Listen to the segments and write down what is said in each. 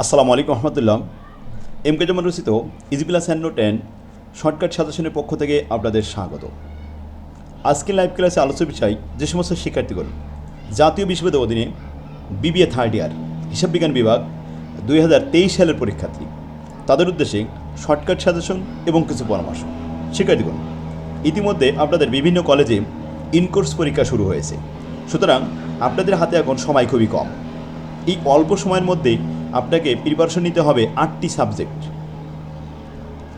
আসসালামু আলাইকুম রহমতুল্লাহ। M K Zaman রচিত easy plus hand note ten, shortcut সাজেশনের পক্ষ থেকে আপনাদের স্বাগত। আজকের লাইভ ক্লাসে আলোচ্য বিষয়, যে সমস্ত শিক্ষার্থীগণ, জাতীয় বিশ্ববিদ্যালয় অধীনে বিবিএ থার্ড ইয়ার, হিসাব বিজ্ঞান বিভাগ দুই হাজার তেইশ সালের পরীক্ষার্থী। তাদের উদ্দেশ্যে শর্টকাট সাজেশন এবং কিছু পরামর্শ। শিক্ষার্থীগণ, ইতিমধ্যে আপনাদের বিভিন্ন কলেজে ইনকোর্স পরীক্ষা শুরু হয়েছে। সুতরাং আপনাদের হাতে এখন সময় খুবই কম। এই অল্প সময়ের মধ্যে আপনাকে প্রিপারেশন নিতে হবে আটটি সাবজেক্ট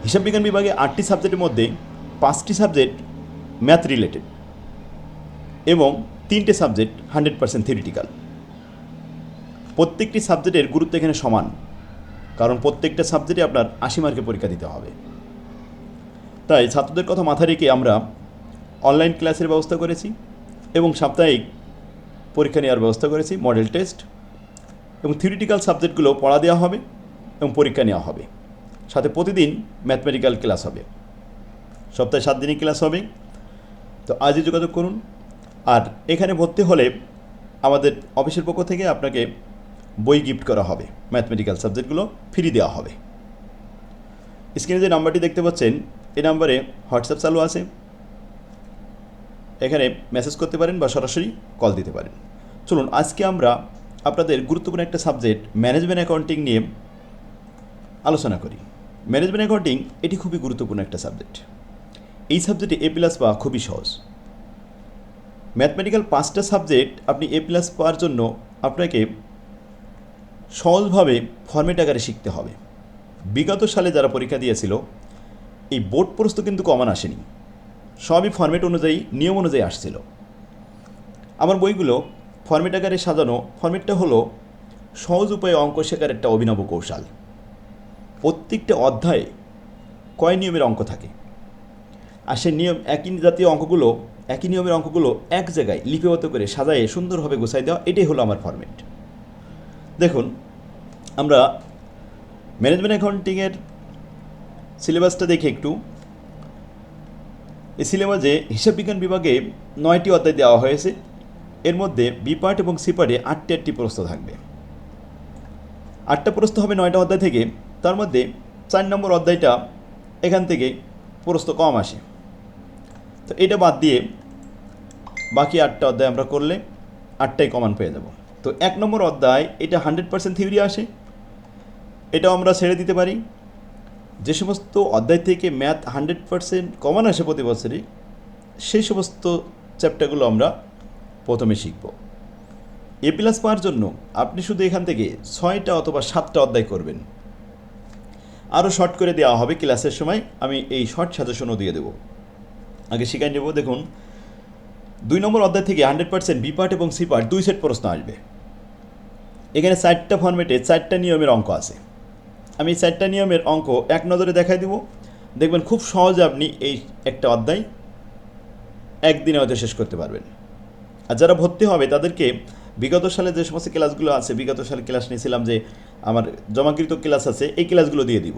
হিসাব বিজ্ঞান বিভাগে আটটি সাবজেক্টের মধ্যে পাঁচটি সাবজেক্ট ম্যাথ রিলেটেড এবং তিনটে সাবজেক্ট হান্ড্রেড পার্সেন্ট থিওরিটিক্যাল প্রত্যেকটি সাবজেক্টের গুরুত্ব এখানে সমান, কারণ প্রত্যেকটা সাবজেক্টে আপনার আশি মার্কে পরীক্ষা দিতে হবে। তাই ছাত্রদের কথা মাথায় রেখে আমরা অনলাইন ক্লাসের ব্যবস্থা করেছি এবং সাপ্তাহিক পরীক্ষা নেওয়ার ব্যবস্থা করেছি মডেল টেস্ট এবং থিওরিটিক্যাল সাবজেক্টগুলো পড়া দেওয়া হবে এবং পরীক্ষা নেওয়া হবে। সাথে প্রতিদিন ম্যাথমেটিক্যাল ক্লাস হবে। সপ্তাহে সাত দিনই ক্লাস হবে। তো আজই যোগাযোগ করুন। আর এখানে ভর্তি হলে আমাদের অফিসের পক্ষ থেকে আপনাকে বই গিফট করা হবে। ম্যাথমেটিক্যাল সাবজেক্টগুলো ফ্রি দেওয়া হবে। স্ক্রিনে যে নাম্বারটি দেখতে পাচ্ছেন এই নাম্বারে হোয়াটসঅ্যাপ চালু আছে। এখানে মেসেজ করতে পারেন বা সরাসরি কল দিতে পারেন। চলুন, আজকে আমরা আপনাদের গুরুত্বপূর্ণ একটা সাবজেক্ট ম্যানেজমেন্ট অ্যাকাউন্টিং নিয়ে আলোচনা করি। ম্যানেজমেন্ট অ্যাকাউন্টিং এটি খুবই গুরুত্বপূর্ণ একটা সাবজেক্ট এই সাবজেক্টে এ প্লাস পাওয়া খুবই সহজ। ম্যাথমেটিক্যাল পাঁচটা সাবজেক্ট আপনি এ প্লাস পাওয়ার জন্য আপনাকে সহজভাবে ফর্মেট আকারে শিখতে হবে। বিগত সালে যারা পরীক্ষা দিয়েছিল, এই বোর্ড প্রস্তুত কিন্তু কমান আসেনি। সবই ফর্মেট অনুযায়ী, নিয়ম অনুযায়ী আসছিল। আমার বইগুলো ফর্মেট আকারে সাজানো, ফর্মেটটা হলো সহজ উপায়ে অঙ্ক শেখার একটা অভিনব কৌশল। প্রত্যেকটা অধ্যায়ে কয় নিয়মের অঙ্ক থাকে? আর সেই নিয়ম, একই জাতীয় অঙ্কগুলো, একই নিয়মের অঙ্কগুলো এক জায়গায় লিপিবদ্ধ করে সাজায়ে সুন্দরভাবে গোছাই দেওয়া, এটাই হলো আমার ফর্মেট। দেখুন, আমরা ম্যানেজমেন্ট অ্যাকাউন্টিংয়ের সিলেবাসটা দেখি একটু। এই সিলেবাসে হিসাব বিজ্ঞান বিভাগে নয়টি অধ্যায় দেওয়া হয়েছে। এর মধ্যে বি পার্ট এবং সি পার্টে আটটি আটটি প্রশ্ন থাকবে। আটটা প্রশ্ন হবে নয়টা অধ্যায় থেকে, তার মধ্যে চার নম্বর অধ্যায়টা এখান থেকে প্রশ্ন কম আসে। তো এটা বাদ দিয়ে বাকি আটটা অধ্যায় আমরা করলে আটটাই কমান পেয়ে যাব। তো এক নম্বর অধ্যায়, এটা হান্ড্রেড পার্সেন্ট থিওরি আসে। এটাও আমরা ছেড়ে দিতে পারি। যে সমস্ত অধ্যায় থেকে ম্যাথ হান্ড্রেড পার্সেন্ট কমান আসে প্রতি বছরই, সেই সমস্ত চ্যাপ্টারগুলো আমরা প্রথমে শিখব। এ প্লাস পাওয়ার জন্য আপনি শুধু এখান থেকে ছয়টা অথবা সাতটা অধ্যায় করবেন। আরও শর্ট করে দেওয়া হবে ক্লাসের সময়, আমি এই শর্ট সাজেশনও দিয়ে দেবো। আগে শিখাই নেব, দেখুন। দুই নম্বর অধ্যায় থেকে হান্ড্রেড পার্সেন্ট বি পার্ট এবং সি পার্ট দুই সেট প্রশ্ন আসবে। এখানে চারটা ফর্মেটে চারটা নিয়মের অঙ্ক আছে। আমি চারটা নিয়মের অঙ্ক এক নজরে দেখাই দিব। দেখবেন খুব সহজে আপনি এই একটা অধ্যায় একদিনে হয়তো শেষ করতে পারবেন। আর যারা ভর্তি হবে তাদেরকে বিগত সালে যে সমস্ত ক্লাসগুলো আছে, বিগত সালে ক্লাস নিয়েছিলাম যে আমার জমাকৃত ক্লাস আছে, এই ক্লাসগুলো দিয়ে দিব।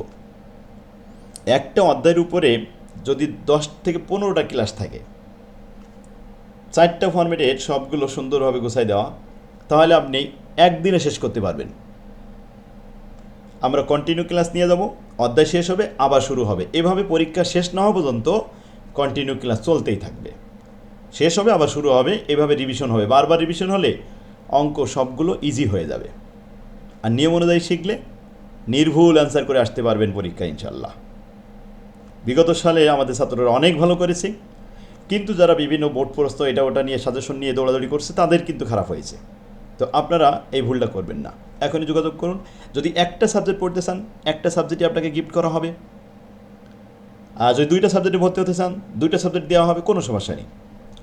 একটা অধ্যায়ের উপরে যদি দশ থেকে পনেরোটা ক্লাস থাকে, চারটা ফর্মেটে সবগুলো সুন্দরভাবে গোছাই দেওয়া, তাহলে আপনি একদিনে শেষ করতে পারবেন। আমরা কন্টিনিউ ক্লাস নিয়ে যাব, অধ্যায় শেষ হবে, আবার শুরু হবে। এভাবে পরীক্ষা শেষ না হওয়া পর্যন্ত কন্টিনিউ ক্লাস চলতেই থাকবে। শেষ হবে, আবার শুরু হবে, এভাবে রিভিশন হবে। বারবার রিভিশন হলে অঙ্ক সবগুলো ইজি হয়ে যাবে। আর নিয়ম অনুযায়ী শিখলে নির্ভুল অ্যান্সার করে আসতে পারবেন পরীক্ষা ইনশাল্লাহ বিগত সালে আমাদের ছাত্ররা অনেক ভালো করেছে, কিন্তু যারা বিভিন্ন বোর্ড প্রস্ত এটা ওটা নিয়ে সাজেশন নিয়ে দৌড়াদৌড়ি করছে, তাদের কিন্তু খারাপ হয়েছে। তো আপনারা এই ভুলটা করবেন না। এখনই যোগাযোগ করুন। যদি একটা সাবজেক্ট পড়তে চান, একটা সাবজেক্টই আপনাকে গিফট করা হবে। আর যদি দুইটা সাবজেক্টে ভর্তি হতে চান, দুইটা সাবজেক্ট দেওয়া হবে, কোনো সমস্যা নেই।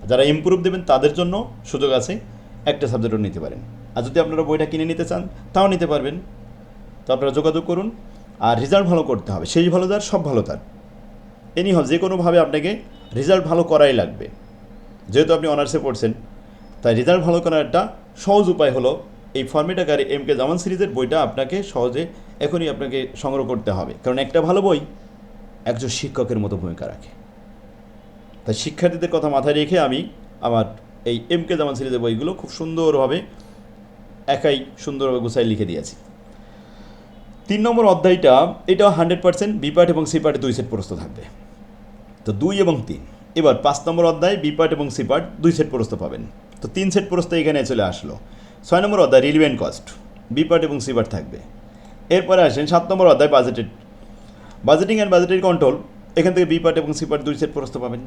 যারা ইম্প্রুভ দেবেন তাদের জন্য সুযোগ আছে একটা সাবজেক্টও নিতে পারেন। আর যদি আপনারা বইটা কিনে নিতে চান, তাও নিতে পারবেন। তো আপনারা যোগাযোগ করুন। আর রেজাল্ট ভালো করতে হবে। সেই ভালো তার, সব ভালো তার। এনি হোক, যে কোনোভাবে আপনাকে রেজাল্ট ভালো করাই লাগবে। যেহেতু আপনি অনার্সে পড়ছেন, তাই রেজাল্ট ভালো করার একটা সহজ উপায় হলো এই ফর্মেট আকারে এম কে জামান সিরিজের বইটা আপনাকে সহজে এখনই আপনাকে সংগ্রহ করতে হবে। কারণ একটা ভালো বই একজন শিক্ষকের মতো ভূমিকা রাখে। তাই শিক্ষার্থীদের কথা মাথায় রেখে আমি আমার এই এম কে জামান সিরিজের বইগুলো খুব সুন্দরভাবে, একাই সুন্দরভাবে গুছাই লিখে দিয়েছি। তিন নম্বর অধ্যায়টা এটা হান্ড্রেড পার্সেন্ট বি পার্ট এবং সি পার্টে দুই সেট প্রস্তুত থাকবে। তো দুই এবং তিন। এবার পাঁচ নম্বর অধ্যায় বি পার্ট এবং সি পার্ট দুই সেট প্রস্তুত পাবেন। তো তিন সেট প্রস্ত এখানে চলে আসলো। ছয় নম্বর অধ্যায় রিলিভেন্ট কস্ট বি পার্ট এবং সি পার্ট থাকবে। এরপরে আসেন সাত নম্বর অধ্যায় বাজেটেড বাজেটিং অ্যান্ড বাজেটের কন্ট্রোল এখান থেকে বি পার্ট এবং সি পার্ট দুই সেট প্রস্তুত পাবেন।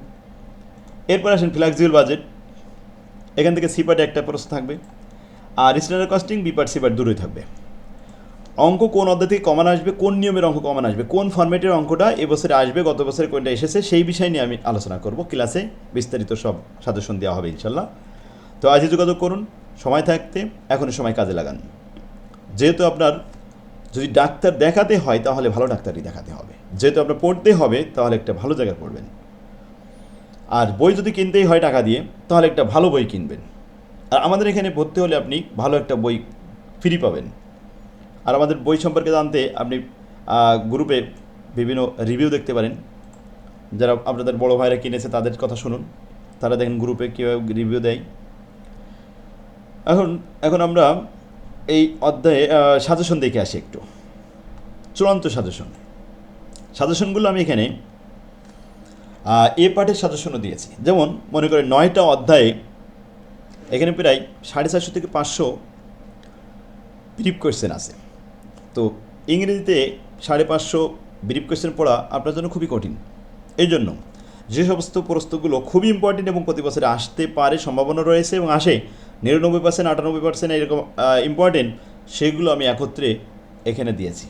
এরপর আসেন ফ্লেক্সিবল বাজেট। এখান থেকে সি একটা প্রশ্ন থাকবে। আর standard costing B part C part থাকবে। অঙ্ক কোন অধ্যায় থেকে কমান আসবে, কোন নিয়মের অঙ্ক কমান আসবে, কোন ফরম্যাটের অঙ্কটা এবছরে আসবে, গত বছরে কোনটা এসেছে, সেই বিষয় নিয়ে আমি আলোচনা করব। ক্লাসে বিস্তারিত সব সাজেশন দেওয়া হবে ইনশাল্লাহ তো আজই যোগাযোগ করুন, সময় থাকতে এখনই সময় কাজে লাগান। যেহেতু আপনার যদি ডাক্তার দেখাতে হয়, তাহলে ভালো ডাক্তারই দেখাতে হবে। যেহেতু আপনার পড়তে হবে, তাহলে একটা ভালো জায়গায় পড়বেন। আর বই যদি কিনতেই হয় টাকা দিয়ে, তাহলে একটা ভালো বই কিনবেন। আর আমাদের এখানে ভর্তি হলে আপনি ভালো একটা বই ফ্রি পাবেন। আর আমাদের বই সম্পর্কে জানতে আপনি গ্রুপে বিভিন্ন রিভিউ দেখতে পারেন। যারা আপনাদের বড় ভাইরা কিনেছে তাদের কথা শুনুন। তারা দেখেন গ্রুপে কীভাবে রিভিউ দেয়। এখন এখন আমরা এই অধ্যায়ে সাজেশন দেখে আসি একটু। চূড়ান্ত সাজেশন সাজেশনগুলো আমি এখানে এ পার্টের সাজেশনও দিয়েছি। যেমন মনে করেন নয়টা অধ্যায়ে এখানে প্রায় সাড়ে চারশো থেকে পাঁচশো ব্রিফ কোয়েশ্চেন আছে। তো ইংরেজিতে সাড়ে পাঁচশো ব্রিফ কোয়েশ্চেন পড়া আপনার জন্য খুবই কঠিন। এই জন্য যে সমস্ত প্রশ্নগুলো খুবই ইম্পর্টেন্ট এবং প্রতি বছরে আসতে পারে সম্ভাবনা রয়েছে এবং আসে, নিরানব্বই পার্সেন্ট আটানব্বই পার্সেন্ট এরকম ইম্পর্টেন্ট সেগুলো আমি একত্রে এখানে দিয়েছি।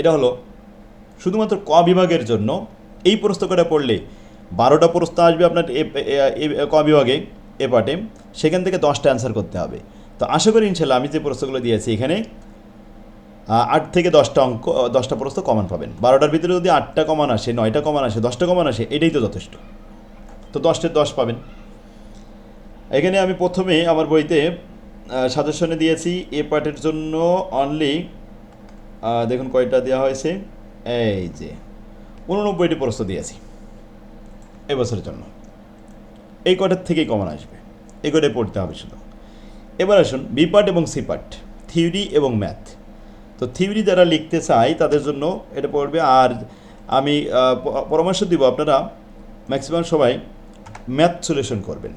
এটা হলো শুধুমাত্র ক বিভাগের জন্য এই প্রশ্ন করে পড়লে বারোটা প্রশ্ন আসবে আপনার ক বিভাগে, এ পার্টে, সেখান থেকে দশটা অ্যান্সার করতে হবে। তো আশা করি ইনশাল্লাহ আমি যে প্রশ্নগুলো দিয়েছি এখানে আট থেকে দশটা অঙ্ক দশটা প্রশ্ন কমান পাবেন। বারোটার ভিতরে যদি আটটা কমান আসে, নয়টা কমান আসে, দশটা কমান আসে, এটাই তো যথেষ্ট। তো দশটার দশ পাবেন। এখানে আমি প্রথমে আমার বইতে সাজেশনে দিয়েছি, এ পার্টের জন্য অনলি দেখুন কয়টা দেওয়া হয়েছে, এই যে উননব্বইটি প্রশ্ন দিয়েছি এবছরের জন্য। এই কটার থেকেই কমন আসবে? এই কটাই পড়তে হবে শুধু। এবার আসুন বি পার্ট এবং সি পার্ট, থিওরি এবং ম্যাথ। তো থিওরি যারা লিখতে চায় তাদের জন্য এটা পড়বে। আর আমি পরামর্শ দিব আপনারা ম্যাক্সিমাম সবাই ম্যাথ সলিউশন করবেন।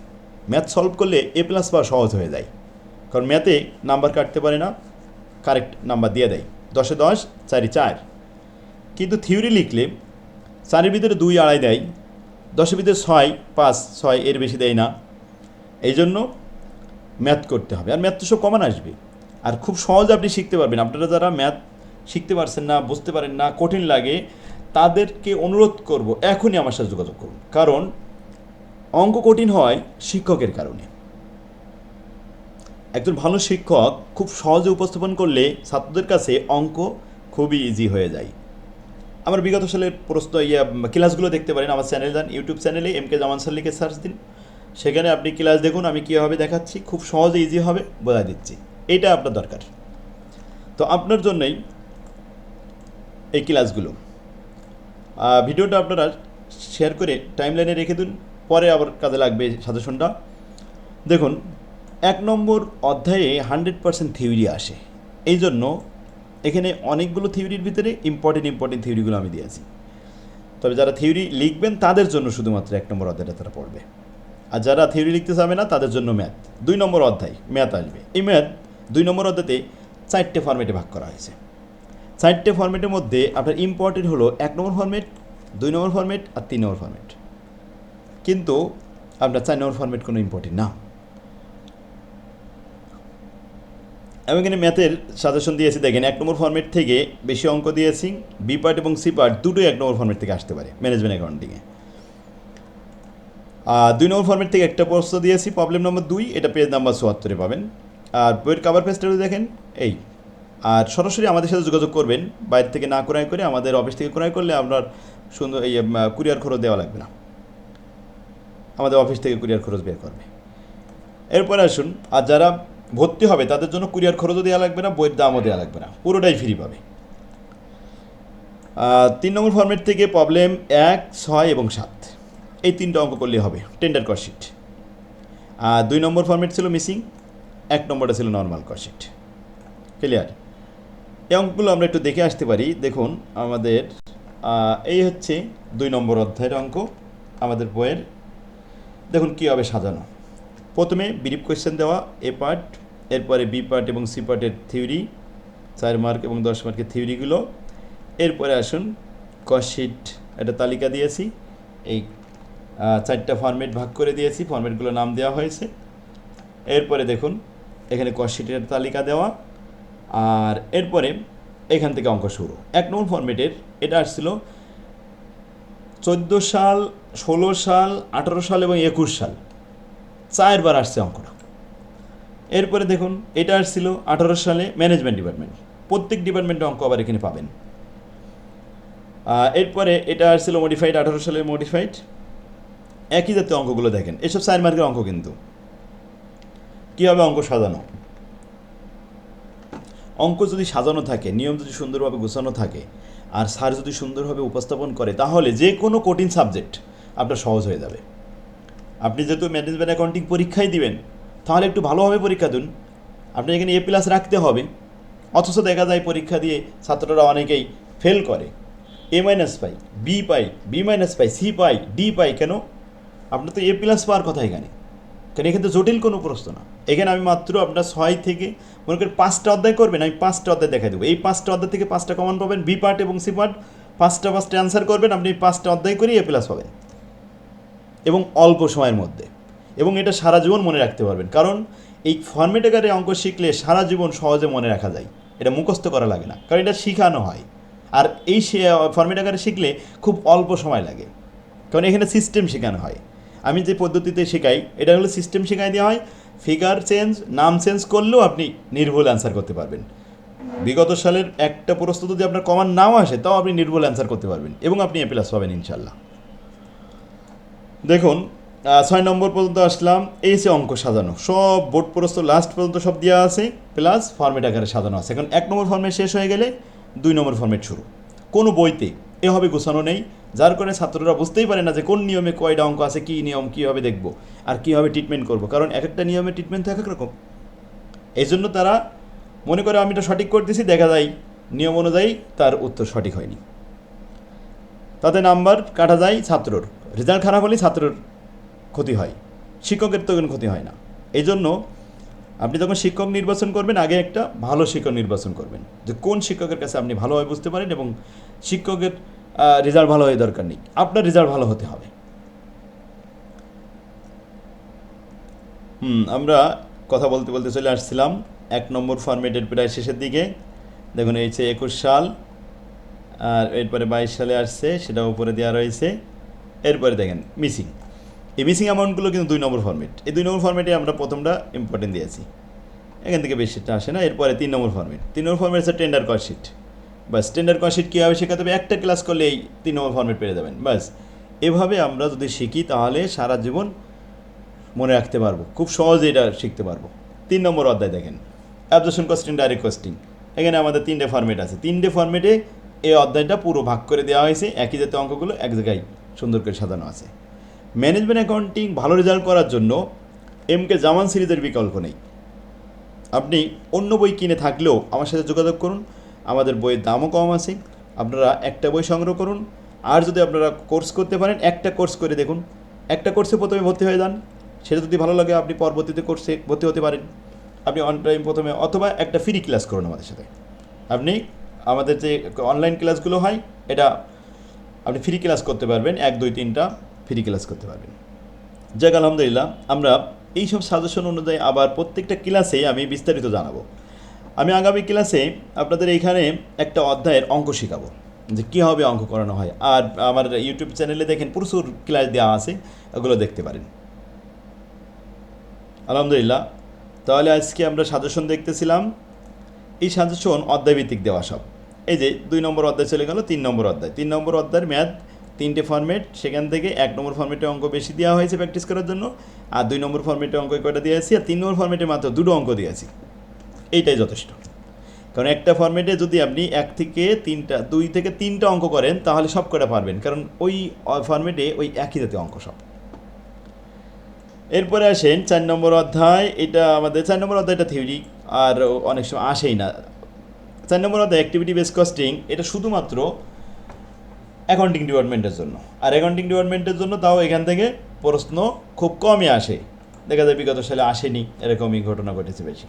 ম্যাথ সলভ করলে এ প্লাস পাওয়া সহজ হয়ে যায়। কারণ ম্যাথে নাম্বার কাটতে পারে না, কারেক্ট নাম্বার দিয়ে দেয়। দশে দশ, চারি চার। কিন্তু থিওরি লিখলে চারের ভিতরে দুই আড়াই দেয়, দশের ভিতরে ছয়, পাঁচ, ছয় এর বেশি দেয় না। এই জন্য ম্যাথ করতে হবে। আর ম্যাথ তো সব কমান আসবে। আর খুব সহজে আপনি শিখতে পারবেন। আপনারা যারা ম্যাথ শিখতে পারছেন না, বুঝতে পারেন না, কঠিন লাগে, তাদেরকে অনুরোধ করব, এখনই আমার সাথে যোগাযোগ করুন। কারণ অঙ্ক কঠিন হয় শিক্ষকের কারণে। একজন ভালো শিক্ষক খুব সহজে উপস্থাপন করলে ছাত্রদের কাছে অঙ্ক খুবই ইজি হয়ে যায়। আমার বিগত সালের প্রশ্ন ইয়ে ক্লাসগুলো দেখতে পারেন আমার চ্যানেল যান ইউটিউব চ্যানেলে এম কে জামান স্যার লিখে সার্চ দিন। সেখানে আপনি ক্লাস দেখুন, আমি কীভাবে দেখাচ্ছি, খুব সহজে ইজি হবে, বোঝা দিচ্ছি। এটা আপনার দরকার। তো আপনার জন্যই এই ক্লাসগুলো। ভিডিওটা আপনারা শেয়ার করে টাইমলাইনে রেখে দিন, পরে আবার কাজে লাগবে সাজেশনটা দেখুন, এক নম্বর অধ্যায়ে হান্ড্রেড পার্সেন্ট থিওরি আসে। এই জন্য এখানে অনেকগুলো থিওরির ভিতরে ইম্পর্টেন্ট ইম্পর্টেন্ট থিওরিগুলো আমি দিয়েছি তবে যারা থিওরি লিখবেন, তাদের জন্য শুধুমাত্র এক নম্বর অধ্যায়টা তারা পড়বে। আর যারা থিওরি লিখতে চাবে না, তাদের জন্য ম্যাথ দুই নম্বর অধ্যায় ম্যাথ আসবে। এই ম্যাথ দুই নম্বর অধ্যায়তে চারটে ফর্মেটে ভাগ করা হয়েছে। চারটে ফর্মেটের মধ্যে আপনার ইম্পর্টেন্ট হলো এক নম্বর ফর্মেট দুই নম্বর ফর্মেট আর তিন নম্বর ফর্মেট কিন্তু আপনার চার নম্বর ফর্মেট কোনো ইম্পর্টেন্ট না। আমি এখানে ম্যাথের সাজেশন দিয়েছি, দেখেন, এক নম্বর ফর্মেট থেকে বেশি অঙ্ক দিয়েছি বি পার্ট এবং সি পার্ট দুটোই এক নম্বর ফর্মেট থেকে আসতে পারে ম্যানেজমেন্ট অ্যাকাউন্টিংয়ে দুই নম্বর ফর্মেট থেকে একটা প্রশ্ন দিয়েছি প্রবলেম নম্বর দুই, এটা পেজ নাম্বার চুয়াত্তরে পাবেন। আর বইয়ের কাভার পেজটা দেখেন, এই। আর সরাসরি আমাদের সাথে যোগাযোগ করবেন, বাইরে থেকে না ক্রয় করে আমাদের অফিস থেকে ক্রয় করলে আপনার সুন্দর এই কুরিয়ার খরচ দেওয়া লাগবে না। আমাদের অফিস থেকে কুরিয়ার খরচ বের করবে। এরপরে আসুন, আর যারা ভর্তি হবে, তাদের জন্য কুরিয়ার খরচও দেওয়া লাগবে না, বইয়ের দামও দেওয়া লাগবে না, পুরোটাই ফ্রি পাবে। তিন নম্বর ফর্মেট থেকে প্রবলেম এক, ছয় এবং সাত। এই তিনটা অঙ্ক করলেই হবে টেন্ডার কশিট আর দুই নম্বর ফর্মেট ছিল মিসিং এক নম্বরটা ছিল নর্মাল কশিট ক্লিয়ার এই অঙ্কগুলো আমরা একটু দেখে আসতে পারি। দেখুন, আমাদের এই হচ্ছে দুই নম্বর অধ্যায়ের অঙ্ক, আমাদের বইয়ের। দেখুন কীভাবে সাজানো। প্রথমে ব্রিফ কোয়েশ্চেন দেওয়া এ পার্ট এরপরে বি পার্ট এবং সি পার্টের থিওরি, চার মার্ক এবং দশ মার্কের থিওরিগুলো। এরপরে আসুন কশিট একটা তালিকা দিয়েছি। এই চারটা ফরম্যাট ভাগ করে দিয়েছি ফরম্যাটগুলো নাম দেওয়া হয়েছে। এরপরে দেখুন, এখানে কশিটের তালিকা দেওয়া। আর এরপরে এখান থেকে অঙ্ক শুরু। এক নম্বর ফরম্যাটের এটা আসছিল চোদ্দ সাল, ষোলো সাল, আঠারো সাল এবং একুশ সাল। চারবার আসছে অঙ্কটা। এরপরে দেখুন, এটা আসছিল আঠারো সালে ম্যানেজমেন্ট ডিপার্টমেন্ট প্রত্যেক ডিপার্টমেন্টে অঙ্ক আবার এখানে পাবেন। এরপরে এটা আসছিল মডিফাইড আঠারো সালে মডিফাইড একই জাতীয় অঙ্কগুলো দেখেন, এসব চার মার্কের অঙ্ক কিন্তু। কীভাবে অঙ্ক সাজানো? অঙ্ক যদি সাজানো থাকে, নিয়ম যদি সুন্দরভাবে গোছানো থাকে, আর স্যার যদি সুন্দরভাবে উপস্থাপন করে, তাহলে যে কোনো কঠিন সাবজেক্ট আপনার সহজ হয়ে যাবে। আপনি যেহেতু ম্যানেজমেন্ট অ্যাকাউন্টিং পরীক্ষাই দিবেন তাহলে একটু ভালোভাবে পরীক্ষা দিন। আপনি এখানে এ প্লাস রাখতে হবে। অথচ দেখা যায় পরীক্ষা দিয়ে ছাত্ররা অনেকেই ফেল করে। এ মাইনাস পাই বি পাই বি মাইনাস পাই সি পাই ডি পাই কেন? আপনার তো এ প্লাস পাওয়ার কথা এখানে। কারণ এখানে তো জটিল কোনো প্রশ্ন না। এখানে আমি মাত্র আপনার ছয় থেকে, মনে করেন পাঁচটা অধ্যায় করবেন, আমি পাঁচটা অধ্যায় দেখাই দেবো। এই পাঁচটা অধ্যায় থেকে পাঁচটা কমন পাবেন বি পার্ট এবং সি পার্ট পাঁচটা পাঁচটা অ্যান্সার করবেন, আপনি এই পাঁচটা অধ্যায় করেই এ প্লাস পাবেন। এবং অল্প সময়ের মধ্যে। এবং এটা সারা জীবন মনে রাখতে পারবেন। কারণ এই ফর্মেট আকারে অঙ্ক শিখলে সারা জীবন সহজে মনে রাখা যায়। এটা মুখস্থ করা লাগে না। কারণ এটা শেখানো হয়। আর এই ফর্মেট আকারে শিখলে খুব অল্প সময় লাগে। কারণ এখানে সিস্টেম শেখানো হয়। আমি যে পদ্ধতিতে শেখাই, এটা হলো সিস্টেম শেখাই দেওয়া হয়। ফিগার চেঞ্জ নাম চেঞ্জ করলেও আপনি নির্ভুল অ্যান্সার করতে পারবেন। বিগত সালের একটা প্রশ্ন যদি আপনার কমান নাও আসে, তাও আপনি নির্ভুল অ্যান্সার করতে পারবেন। এবং আপনি এ প্লাস পাবেন ইনশাল্লাহ দেখুন ছয় নম্বর পর্যন্ত আসলাম, এই যে অঙ্ক সাজানো। সব বোর্ড প্রস্ত লাস্ট পর্যন্ত সব দেওয়া আছে প্লাস ফর্মেট আকারে সাজানো আছে। এখন এক নম্বর ফর্মেট শেষ হয়ে গেলে দুই নম্বর ফর্মেট শুরু। কোনো বইতে এভাবে গোছানো নেই, যার কারণে ছাত্ররা বুঝতেই পারে না যে কোন নিয়মে কয়টা অঙ্ক আছে, কী নিয়ম, কীভাবে দেখব, আর কীভাবে ট্রিটমেন্ট করব। কারণ এক একটা নিয়মে ট্রিটমেন্ট থাকে এক এক রকম। এই জন্য তারা মনে করে আমি এটা সঠিক করতেছি, দেখা যায় নিয়ম অনুযায়ী তার উত্তর সঠিক হয়নি। তাতে নাম্বার কাটা যায় ছাত্রর। রেজাল্ট খারাপ হলেই ছাত্রর ক্ষতি হয়। শিক্ষকের তো কোনো ক্ষতি হয় না। এই জন্য আপনি যখন শিক্ষক নির্বাচন করবেন, আগে একটা ভালো শিক্ষক নির্বাচন করবেন। যে কোন শিক্ষকের কাছে আপনি ভালোভাবে বুঝতে পারেন এবং শিক্ষকের রেজাল্ট ভালো হয়ে দরকার নেই। আপনার রেজাল্ট ভালো হতে হবে। হুম, আমরা কথা বলতে বলতে চলে আসছিলাম এক নম্বর ফরম্যাটের প্রায় শেষের দিকে। দেখুন, এই হচ্ছে একুশ সাল। আর এরপরে বাইশ সালে আসছে, সেটা উপরে দেওয়া রয়েছে। এরপরে দেখেন, মিসিং। এই মিসিং অ্যামাউন্টগুলো কিন্তু দুই নম্বর ফর্মেট এই দুই নম্বর ফর্মেটে আমরা প্রথমটা ইম্পর্টেন্ট দিয়েছি এখান থেকে বেশিটা আসে না, এরপরে তিন নম্বর ফর্মেট তিন নম্বর ফর্মেট হচ্ছে টেন্ডার কস্টশিট বাস টেন্ডার কস্টশিট কীভাবে শেখাতে হবে? একটা ক্লাস করলে এই তিন নম্বর ফর্মেট পেয়ে যাবেন। বাস, এভাবে আমরা যদি শিখি তাহলে সারা জীবন মনে রাখতে পারব, খুব সহজে এটা শিখতে পারব। তিন নম্বর অধ্যায় দেখেন। অ্যাবজেকশন কস্টিং ডাইরেক্ট কস্টিং এখানে আমাদের তিনটে ফর্মেট আছে। তিনটে ফর্মেটে এই অধ্যায়টা পুরো ভাগ করে দেওয়া হয়েছে। একই জাতীয় অঙ্কগুলো এক জায়গায় সুন্দর করে সাজানো আছে। ম্যানেজমেন্ট অ্যাকাউন্টিং ভালো রেজাল্ট করার জন্য এম কে জামান সিরিজের বিকল্প নেই। আপনি অন্য বই কিনে থাকলেও আমার সাথে যোগাযোগ করুন, আমাদের বইয়ের দামও কম আছে, আপনারা একটা বই সংগ্রহ করুন, আর যদি আপনারা কোর্স করতে পারেন, একটা কোর্স করে দেখুন। একটা কোর্সে প্রথমে ভর্তি হয়ে যান, সেটা যদি ভালো লাগে, আপনি পরবর্তীতে কোর্সে ভর্তি হতে পারেন। আপনি অন টাইম প্রথমে অথবা একটা ফ্রি ক্লাস করুন আমাদের সাথে। আপনি আমাদের যে অনলাইন ক্লাসগুলো হয়, এটা আপনি ফ্রি ক্লাস করতে পারবেন, এক, দুই, তিনটা। ফ্রি ক্লাস করতে পারবেন। যাক, আলহামদুলিল্লাহ, আমরা এই সব সাজেশন অনুযায়ী আবার প্রত্যেকটা ক্লাসে আমি বিস্তারিত জানাব। আমি আগামী ক্লাসে আপনাদের এইখানে একটা অধ্যায়ের অঙ্ক শেখাবো, যে কীভাবে অঙ্ক করানো হয়। আর আমার ইউটিউব চ্যানেলে দেখেন প্রচুর ক্লাস দেওয়া আছে, ওগুলো দেখতে পারেন। আলহামদুলিল্লাহ, তাহলে আজকে আমরা সাজেশন দেখতেছিলাম, এই সাজেশন অধ্যায়ভিত্তিক দেওয়া সব। এই যে দুই নম্বর অধ্যায় চলে গেল, তিন নম্বর অধ্যায়। তিন নম্বর অধ্যায়ের ম্যাথ তিনটে ফর্মেট সেখান থেকে এক নম্বর ফর্মেটে অঙ্ক বেশি দেওয়া হয়েছে প্র্যাকটিস করার জন্য, আর দুই নম্বর ফর্মেটে অঙ্ক কয়টা দিয়েছি আর তিন নম্বর ফর্মেটে মাত্র দুটো অঙ্ক দিয়েছি এইটাই যথেষ্ট। কারণ একটা ফর্মেটে যদি আপনি এক থেকে তিনটা, দুই থেকে তিনটা অঙ্ক করেন, তাহলে সব কটা পারবেন? কারণ ওই ফর্মেটে ওই একই জাতীয় অঙ্ক সব। এরপরে আসেন চার নম্বর অধ্যায়, এটা আমাদের, চার নম্বর অধ্যায়টা থিওরি আর অনেক সময় আসেই না। চার নম্বর অধ্যায় অ্যাক্টিভিটি বেস কস্টিং এটা শুধুমাত্র অ্যাকাউন্টিং ডিপার্টমেন্টের জন্য। আর অ্যাকাউন্টিং ডিপার্টমেন্টের জন্য তাও এখান থেকে প্রশ্ন খুব কমই আসে। দেখা যায় বিগত সালে আসেনি, এরকমই ঘটনা ঘটেছে বেশি।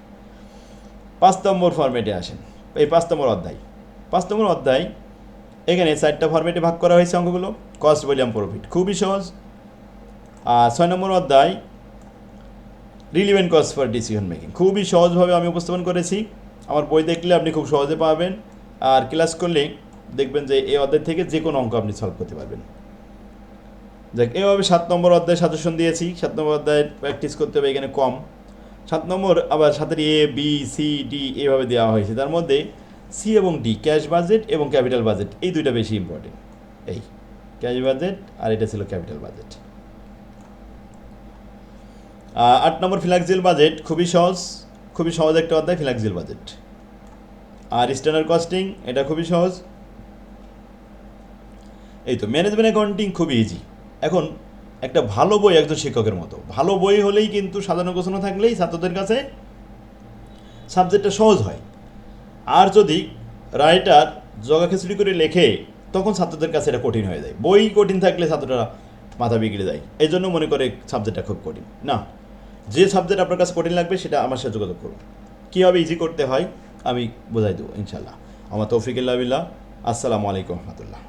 পাঁচ নম্বর ফরম্যাটে আসেন। এই পাঁচ নম্বর অধ্যায়। পাঁচ নম্বর অধ্যায়, এখানে চারটা ফরম্যাটে ভাগ করা হয়েছে অঙ্কগুলো। কস্ট ভলিউম প্রফিট খুবই সহজ। আর ছয় নম্বর অধ্যায় relevant cost for decision making খুবই সহজভাবে আমি উপস্থাপন করেছি। আমার বই দেখলে আপনি খুব সহজে পাবেন। আর ক্লাস করলে দেখবেন যে এই অধ্যায় থেকে যে কোনো অঙ্ক আপনি সলভ করতে পারবেন। দেখ এভাবে সাত নম্বর অধ্যায় সাজেশন দিয়েছি। সাত নম্বর অধ্যায় প্র্যাকটিস করতে হবে, এখানে কম। সাত নম্বর আবার সাথে এ বি সি ডি এভাবে দেওয়া হয়েছে। তার মধ্যে সি এবং ডি ক্যাশ বাজেট এবং ক্যাপিটাল বাজেট এই দুইটা বেশি ইম্পর্টেন্ট এই ক্যাশ বাজেট আর এটা ছিল ক্যাপিটাল বাজেট আট নম্বর ফিলাক্সিল বাজেট খুবই সহজ। খুবই সহজ একটা অধ্যায় ফিলাক্সিল বাজেট আর স্ট্যান্ডার্ড কস্টিং এটা খুবই সহজ। এই তো ম্যানেজমেন্ট অ্যাকাউন্টিং খুবই ইজি এখন একটা ভালো বই একজন শিক্ষকের মতো। ভালো বই হলেই কিন্তু সাধারণ ঘোষণা থাকলেই ছাত্রদের কাছে সাবজেক্টটা সহজ হয়। আর যদি রাইটার জগা খিচুড়ি করে লেখে, তখন ছাত্রদের কাছে এটা কঠিন হয়ে যায়। বই কঠিন থাকলে ছাত্ররা মাথা বিগড়ে যায়। এই জন্য মনে করে সাবজেক্টটা খুব কঠিন। না, যে সাবজেক্ট আপনার কাছে কঠিন লাগবে সেটা আমার সাথে যোগাযোগ করুন। কীভাবে ইজি করতে হয় আমি বোঝাই দেবো ইনশাল্লাহ আমার তৌফিকুল্লাহ আসসালামু আলাইকুম রহমতুল্লাহ।